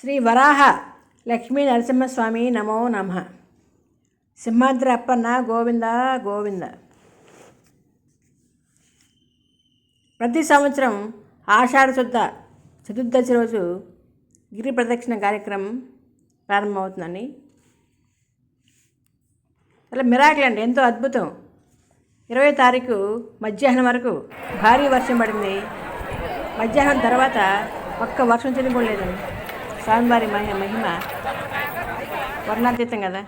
శ్రీ వరాహ లక్ష్మీ నరసింహస్వామి నమో నమ. సింహాద్రి అప్పన్న గోవింద గోవింద. ప్రతి సంవత్సరం ఆషాఢ శుద్ధ చతుర్దశి రోజు గిరి ప్రదక్షిణ కార్యక్రమం ప్రారంభమవుతుందండి. అలా మిరాకిల్ అండి ఎంతో అద్భుతం. ఇరవై తారీఖు మధ్యాహ్నం వరకు భారీ వర్షం పడింది. మధ్యాహ్నం తర్వాత ఒక్క వర్షం చిన్న స్వామివారి మహి మహిమ వర్ణాతీతం కదా?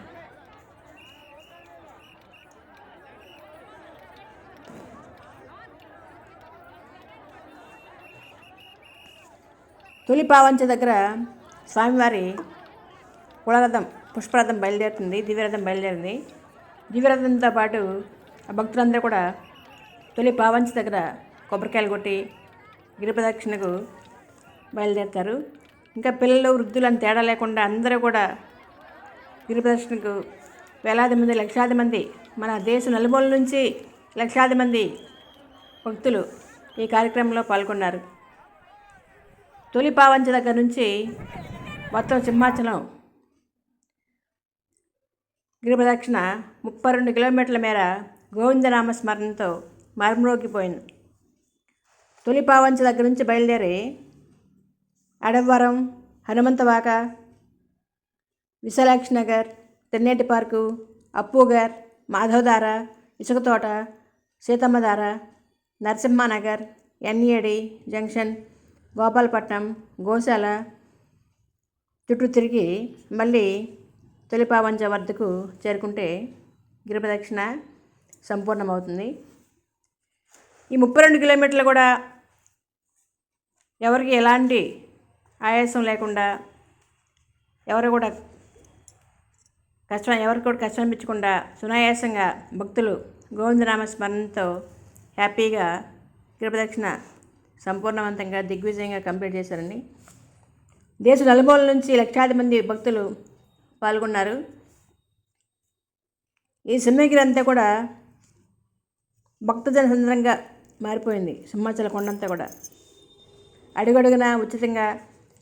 తొలి పావంచ దగ్గర స్వామివారి కులరథం పుష్పరథం బయలుదేరుతుంది దివ్యరథం బయలుదేరింది. దివ్యరథంతో పాటు ఆ భక్తులందరూ కూడా తొలి పావంచ దగ్గర కొబ్బరికాయలు కొట్టి గిరిపదక్షిణకు బయలుదేరుతారు. ఇంకా పిల్లలు వృద్ధులు అని తేడా లేకుండా అందరూ కూడా గిరిప్రదర్శనకు వేలాది మంది లక్షాది మంది మన దేశ నలుమూల నుంచి లక్షాది మంది భక్తులు ఈ కార్యక్రమంలో పాల్గొన్నారు. తొలి పావంచ దగ్గర నుంచి మొత్తం సింహాచలం గిరిప్రదక్షిణ ముప్పై రెండు కిలోమీటర్ల మేర గోవిందనామ స్మరణతో మర్మరోగిపోయింది తొలి పావంచ దగ్గర నుంచి బయలుదేరి Adavaram Hanumanthavaka Visalakshi Nagar Tenneti park Appughar Madhavadhara Isukathota Seethammadhara Narasimhanagar NAD junction Gopalapatnam Goshala చుట్టూ తిరిగి మళ్ళీ తొలిపావంచ వద్దకు చేరుకుంటే గిరిప్రదక్షిణ సంపూర్ణమవుతుంది. ఈ ముప్పై రెండు కిలోమీటర్లు కూడా ఎవరికి ఎలాంటి ఆయాసం లేకుండా ఎవరు కూడా కష్టం ఎవరికి కూడా కష్టం అనిపించకుండా సునాయాసంగా భక్తులు గోవిందనామ స్మరణతో హ్యాపీగా గిరిప్రదక్షిణ సంపూర్ణవంతంగా దిగ్విజయంగా కంప్లీట్ చేశారండి. దేశ నలుమూల నుంచి లక్షాది మంది భక్తులు పాల్గొన్నారు. ఈ సింహగిరి అంతా కూడా భక్తజన సందర్భంగా మారిపోయింది. సింహాచల కొండంతా కూడా. అడుగడుగున ఉచితంగా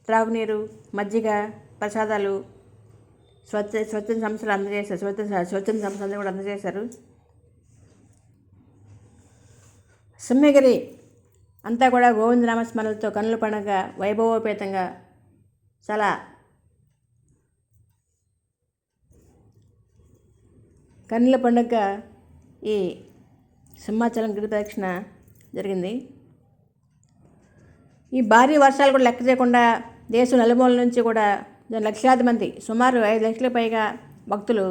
త్రాగునీరు మజ్జిగ ప్రసాదాలు స్వచ్ఛ స్వచ్ఛంద సంస్థలు అందజేశారు. స్వచ్ఛ స్వచ్ఛంద సంస్థలు కూడా అందజేశారు. సుమ్మగిరి అంతా కూడా గోవిందనామస్మరణలతో కన్నుల పండుగ వైభవోపేతంగా చాలా కన్నుల పండుగ ఈ సింహాచలం గిరి ప్రదక్షిణ జరిగింది. ఈ భారీ వర్షాలు కూడా లెక్క చేయకుండా దేశం నలుమూల నుంచి కూడా లక్షలాది మంది సుమారు ఐదు లక్షల పైగా భక్తులు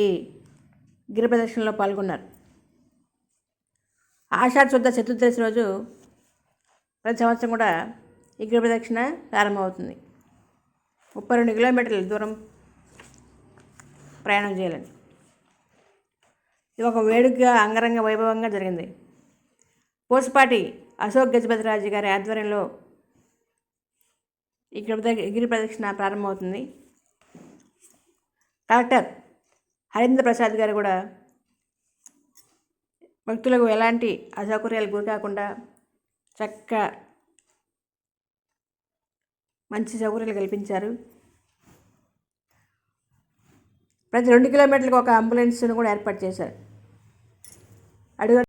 ఈ గిరి ప్రదక్షిణలో పాల్గొన్నారు. ఆషాఢ శుద్ధ చతుర్దశి రోజు ప్రతి సంవత్సరం కూడా ఈ గిరి ప్రదక్షిణ ప్రారంభమవుతుంది. ముప్పై రెండు కిలోమీటర్ల దూరం ప్రయాణం చేయాలని ఇది ఒక వేడుకగా అంగరంగ వైభవంగా జరిగింది. పోసుపాటి అశోక్ గజపతిరాజు గారి ఆధ్వర్యంలో ఇక్కడ గిరి ప్రదక్షిణ ప్రారంభమవుతుంది. కలెక్టర్ హరీంద్ర ప్రసాద్ గారు కూడా భక్తులకు ఎలాంటి అసౌకర్యాలు గురి కాకుండా చక్క మంచి సౌకర్యాలు కల్పించారు. ప్రతి రెండు కిలోమీటర్లకు ఒక అంబులెన్స్ను కూడా ఏర్పాటు చేశారు. అడుగు